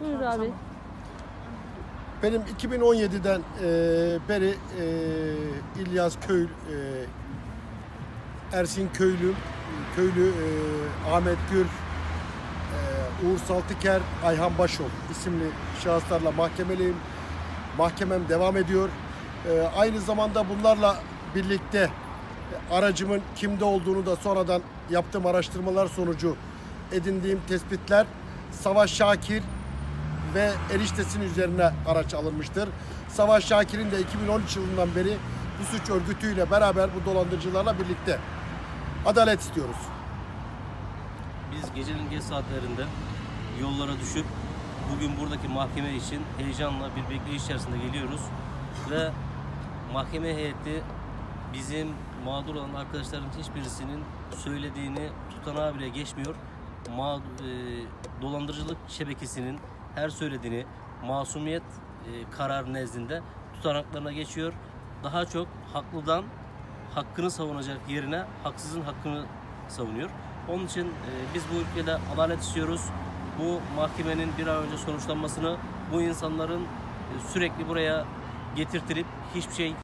Buyur abi. Benim 2017'den e, beri e, İlyas Köy, e, Ersin Köylü, Köylü e, Ahmet Gür, e, Uğur Saltıker, Ayhan Başol isimli şahıslarla mahkemeliyim. Mahkemem devam ediyor. E, aynı zamanda bunlarla birlikte e, aracımın kimde olduğunu da sonradan yaptığım araştırmalar sonucu edindiğim tespitler Savaş Şakir ve eriştesinin üzerine araç alınmıştır. Savaş Şakir'in de 2013 yılından beri bu suç örgütüyle beraber bu dolandırıcılarla birlikte adalet istiyoruz. Biz gecenin geç saatlerinde yollara düşüp bugün buradaki mahkeme için heyecanla bir bekleyiş içerisinde geliyoruz ve mahkeme heyeti bizim mağdur olan arkadaşların hiçbirisinin söylediğini tutanağı bile geçmiyor. Ma e, dolandırıcılık şebekesinin her söylediğini masumiyet e, karar nezdinde tutanaklarına geçiyor. Daha çok haklıdan hakkını savunacak yerine haksızın hakkını savunuyor. Onun için e, biz bu ülkede adalet istiyoruz. Bu mahkemenin bir an önce sonuçlanmasını, bu insanların e, sürekli buraya getirtilip hiçbir şey